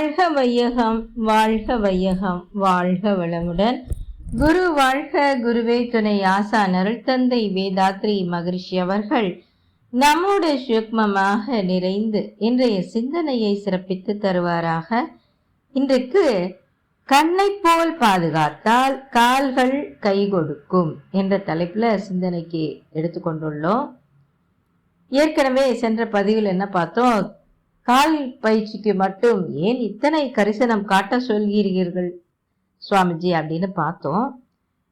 வாழ்க வையகம் வாழ்க வையகம் வாழ்க வளமுடன். குரு வாழ்க குருவே துணை ஆசான் அருள் தந்தை வேதாத்ரி மகிழ்ச்சி அவர்கள் நம்மோடு சூக்மமாக நிறைந்து இன்றைய சிந்தனையை சிறப்பித்து தருவாராக. இன்றைக்கு கண்ணை போல் பாதுகாத்தால் கால்கள் கை கொடுக்கும் என்ற தலைப்புல சிந்தனைக்கு எடுத்துக்கொண்டுள்ளோம். ஏற்கனவே சென்ற பதிவில் என்ன பார்த்தோம்? கால் பயிற்சிக்கு மட்டும் ஏன் இத்தனை கரிசனம் காட்ட சொல்கிறீர்கள்? சுவாமிஜி அப்படின்னு பார்த்தோம்.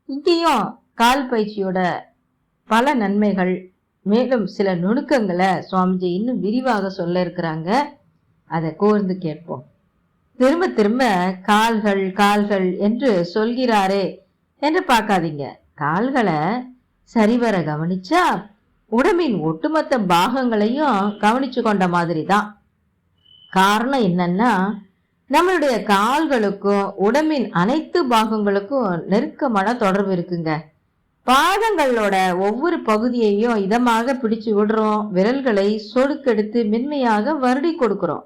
இங்கேயும் கால் பயிற்சியோட பல நன்மைகள் மேலும் சில நுணுக்கங்களை சுவாமிஜி இன்னும் விரிவாக சொல்ல இருக்கிறாங்க. அதை கூர்ந்து கேட்போம். திரும்ப திரும்ப கால்கள் கால்கள் என்று சொல்கிறாரே என்று பார்க்காதீங்க. கால்களை சரிவர கவனிச்சா உடம்பின் ஒட்டுமொத்த பாகங்களையும் கவனிச்சு கொண்ட மாதிரி தான் காரணம் என்னன்னா நம்மளுடைய கால்களுக்கும் உடம்பின் அனைத்து பாகங்களுக்கும் நெருக்கமான தொடர்பு இருக்குங்க. பாதங்களோட ஒவ்வொரு பகுதியையும் இதமாக பிடிச்சு விடுறோம். விரல்களை சொடுக்கெடுத்து மென்மையாக வருடி கொடுக்கிறோம்.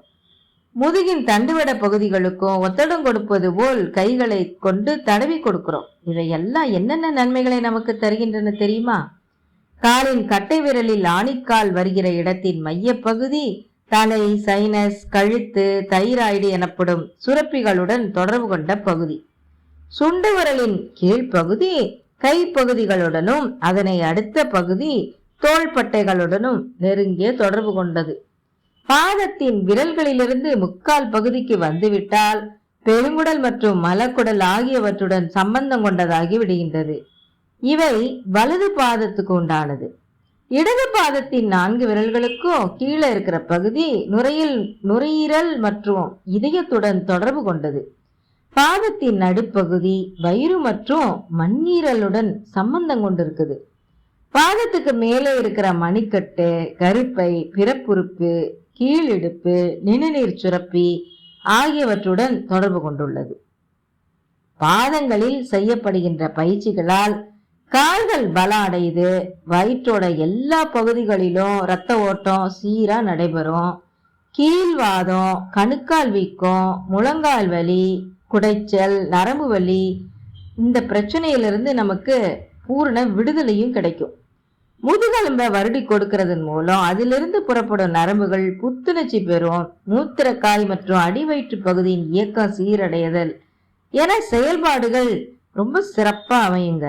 முதுகின் தண்டுவட பகுதிகளுக்கும் ஒத்தடம் கொடுப்பது போல் கைகளை கொண்டு தடவி கொடுக்கிறோம். இவையெல்லாம் என்னென்ன நன்மைகளை நமக்கு தருகின்றன தெரியுமா? காலின் கட்டை விரலில் ஆணிக்கால் வருகிற இடத்தின் மையப்பகுதி தலை சைனஸ் கழுத்து தைராய்டு எனப்படும் சுரப்பிகளுடன் தொடர்பு கொண்ட பகுதி. சுண்டு விரலின் கீழ்ப்பகுதி கைப்பகுதிகளுடனும் அதனை அடுத்த பகுதி தோள்பட்டைகளுடனும் நெருங்கிய தொடர்பு கொண்டது. பாதத்தின் விரல்களிலிருந்து முக்கால் பகுதிக்கு வந்துவிட்டால் பெருங்குடல் மற்றும் மலக்குடல் ஆகியவற்றுடன் சம்பந்தம் கொண்டதாகி விடுகின்றது. இவை வலது பாதத்துக்கு உண்டானது. இடது பாதத்தின் நான்கு விரல்களுக்கும் கீழே இருக்கிற பகுதி நுரையில் நுரையீரல் மற்றும் இதயத்துடன் தொடர்பு கொண்டது. பாதத்தின் நடுப்பகுதி வயிறு மற்றும் மண்ணீரலுடன் சம்பந்தம் கொண்டிருக்குது. பாதத்துக்கு மேலே இருக்கிற மணிக்கட்டு கருப்பை பிறப்புறுப்பு கீழிடுப்பு நிணுநீர் சுரப்பி ஆகியவற்றுடன் தொடர்பு கொண்டுள்ளது. பாதங்களில் செய்யப்படுகின்ற பயிற்சிகளால் கால்கள் பலம் அடையுது வயிற்றோட எல்லா பகுதிகளிலும் இரத்த ஓட்டம் சீரா நடைபெறும். கீழ்வாதம் கணுக்கால் வீக்கம் முழங்கால் வலி குடைச்சல் நரம்பு வலி இந்த பிரச்சனையிலிருந்து நமக்கு பூரண விடுதலையும் கிடைக்கும். முதுகெலும்பை வருடி கொடுக்கறதன் மூலம் அதிலிருந்து புறப்படும் நரம்புகள் புத்துணர்ச்சி பெறும். மூத்திரக்காய் மற்றும் அடிவயிற்று பகுதியின் இயக்கம் சீரடையதல் என செயல்பாடுகள் ரொம்ப சிறப்பாக அமையுங்க.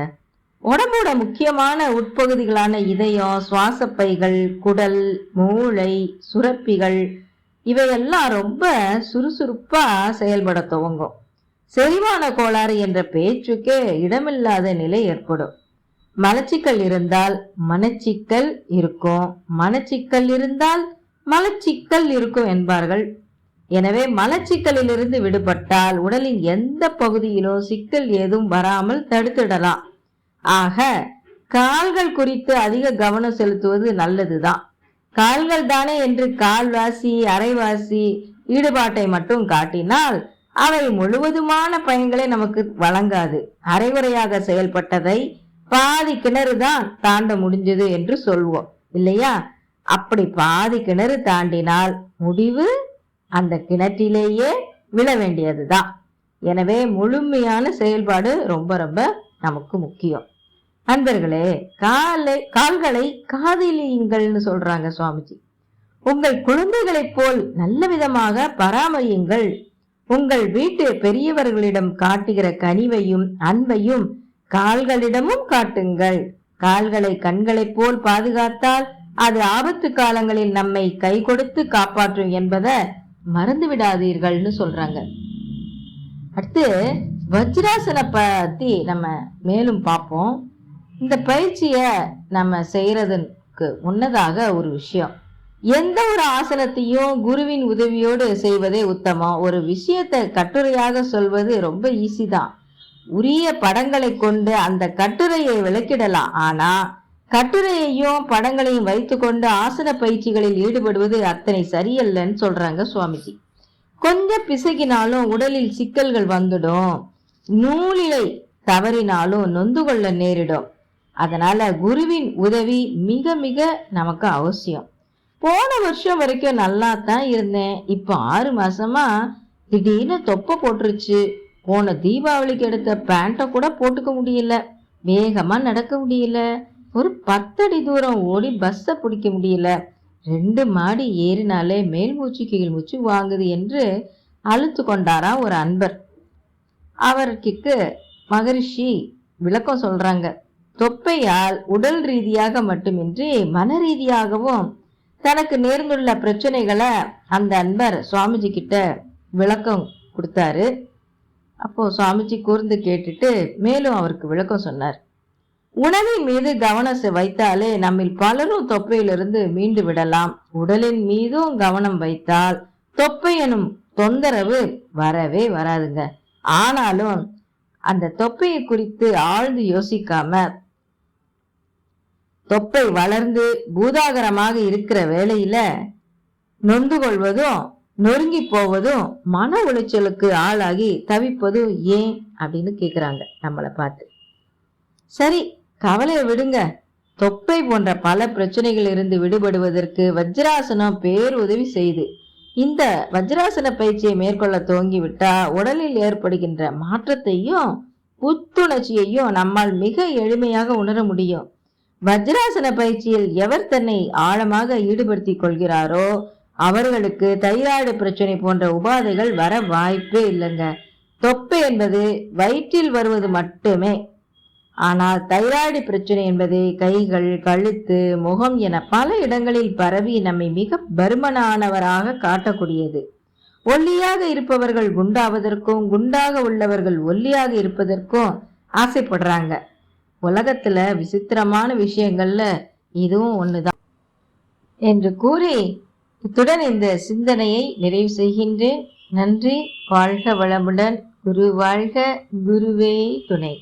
உடம்போட முக்கியமான உட்பகுதிகளான இதயம் சுவாசப்பைகள் குடல் மூளை சுரப்பிகள் இவையெல்லாம் ரொம்ப சுறுசுறுப்பா செயல்பட துவங்கும். செரிமான கோளாறு என்ற பேச்சுக்கே இடமில்லாத நிலை ஏற்படும். மலச்சிக்கல் இருந்தால் மனச்சிக்கல் இருக்கும். மனச்சிக்கல் இருந்தால் மலச்சிக்கல் இருக்கும் என்பார்கள். எனவே மலச்சிக்கலிலிருந்து விடுபட்டால் உடலின் எந்த பகுதியிலும் சிக்கல் ஏதும் வராமல் தடுத்திடலாம். ஆக கால்கள் குறித்து அதிக கவனம் செலுத்துவது நல்லதுதான். கால்கள் தானே என்று கால்வாசி அரைவாசி ஈடுபாட்டை மட்டும் காட்டினால் அவை முழுவதுமான பயன்களை நமக்கு வழங்காது. அரைகுறையாக செயல்பட்டதை பாதி கிணறு தான் தாண்ட முடிஞ்சது என்று சொல்வோம் இல்லையா? அப்படி பாதி கிணறு தாண்டினால் முடிவு அந்த கிணற்றிலேயே விழ வேண்டியதுதான். எனவே முழுமையான செயல்பாடு ரொம்ப ரொம்ப நமக்கு முக்கியம். அன்பர்களே காலை கால்களை காதலியுங்கள்னு சொல்றாங்க சுவாமிஜி. உங்கள் குழந்தைகளைப் போல் நல்ல விதமாக பராமரியுங்கள். உங்கள் வீட்டு பெரியவர்களிடம் காட்டுகிற கனிவையும் அன்பையும் கால்களிடமும் காட்டுங்கள். கால்களை கண்களைப் போல் பாதுகாத்தால் அது ஆபத்து காலங்களில் நம்மை கை கொடுத்து காப்பாற்றும் என்பதை மறந்து விடாதீர்கள்னு சொல்றாங்க. அடுத்து வஜ்ராசன பத்தி நம்ம மேலும் பார்ப்போம். இந்த பயிற்சியை நம்ம செய்யறதுக்கு முன்னதாக ஒரு விஷயம். எந்த ஒரு ஆசனத்தையும் குருவின் உதவியோடு செய்வதே உத்தமம். ஒரு விஷயத்தை கட்டுரையாக சொல்வது ரொம்ப ஈஸி தான். உரிய படங்களை கொண்டு அந்த கட்டுரையை விளக்கிடலாம். ஆனா கட்டுரையையும் படங்களையும் வைத்துக்கொண்டு ஆசன பயிற்சிகளில் ஈடுபடுவது அத்தனை சரியல்லன்னு சொல்றாங்க சுவாமிஜி. கொஞ்சம் பிசகினாலும் உடலில் சிக்கல்கள் வந்துடும். நூலிலை தவறினாலும் நொந்து கொள்ள நேரிடும். அதனால குருவின் உதவி மிக மிக நமக்கு அவசியம். போன வருஷம் வரைக்கும் நல்லா தான் இருந்தேன். இப்போ ஆறு மாசமா திடீர்னு தொப்பை போட்டுருச்சு. போன தீபாவளிக்கு எடுத்த பேண்ட்டை கூட போட்டுக்க முடியல. வேகமா நடக்க முடியல. ஒரு பத்தடி தூரம் ஓடி பஸ்ஸை பிடிக்க முடியல. ரெண்டு மாடி ஏறினாலே மேல் மூச்சு கீழ் மூச்சு வாங்குது என்று அழுத்து கொண்டாராம் ஒரு அன்பர். அவருக்கு மகரிஷி விளக்கம் சொல்றாங்க. தொப்பையால் உடல் ரீதியாக மட்டுமின்றி மன ரீதியாகவும் தனக்கு நேர்ந்துள்ள பிரச்சனைகளை அந்த அன்பர் சுவாமிஜி கிட்ட விளக்கம் கொடுத்தாரு. அப்போ சுவாமிஜி கூர்ந்து கேட்டுட்டு மேலும் அவருக்கு விளக்கம் சொன்னார். உணவின் மீது கவனம் செ- வைத்தாலே நம்மில் பலரும் தொப்பையிலிருந்து மீண்டு விடலாம். உடலின் மீதும் கவனம் வைத்தால் தொப்பை எனும் தொந்தரவு வரவே வராதுங்க. ஆனாலும் அந்த தொப்பையை குறித்து ஆழ்ந்து யோசிக்காம தொப்பை வளர்ந்து பூதாகரமாக இருக்கிற வேளையில நொந்து கொள்வதும் நொறுங்கி போவதும் மன உளைச்சலுக்கு ஆளாகி தவிப்பதும் ஏன் அப்படின்னு கேக்குறாங்க நம்மளை பார்த்து. சரி கவலையை விடுங்க. தொப்பை போன்ற பல பிரச்சனைகள் இருந்து விடுபடுவதற்கு வஜ்ராசனம் பேருதவி செய்து. இந்த வஜ்ராசன பயிற்சியை மேற்கொள்ள துவங்கிவிட்டா உடலில் ஏற்படுகின்ற மாற்றத்தையும் புத்துணர்ச்சியையும் நம்மால் மிக எளிமையாக உணர முடியும். வஜ்ராசன பயிற்சியில் எவர் தன்னை ஆழமாக ஈடுபடுத்திக் கொள்கிறாரோ அவர்களுக்கு தைராய்டு பிரச்சனை போன்ற உபாதைகள் வர வாய்ப்பே இல்லைங்க. தொப்பை என்பது வயிற்றில் வருவது மட்டுமே. ஆனால் தைராய்டு பிரச்சனை என்பது கைகள் கழுத்து முகம் என பல இடங்களில் பரவி நம்மை மிக பருமனானவராக காட்டக்கூடியது. ஒல்லியாக இருப்பவர்கள் குண்டாவதற்கும் குண்டாக உள்ளவர்கள் ஒல்லியாக இருப்பதற்கும் ஆசைப்படுறாங்க. உலகத்துல விசித்திரமான விஷயங்கள்ல இதுவும் ஒண்ணுதான். என்று கூறி இத்துடன் இந்த சிந்தனையை நிறைவு செய்கின்றேன். நன்றி. வாழ்க வளமுடன். குரு வாழ்க. குருவே துணை.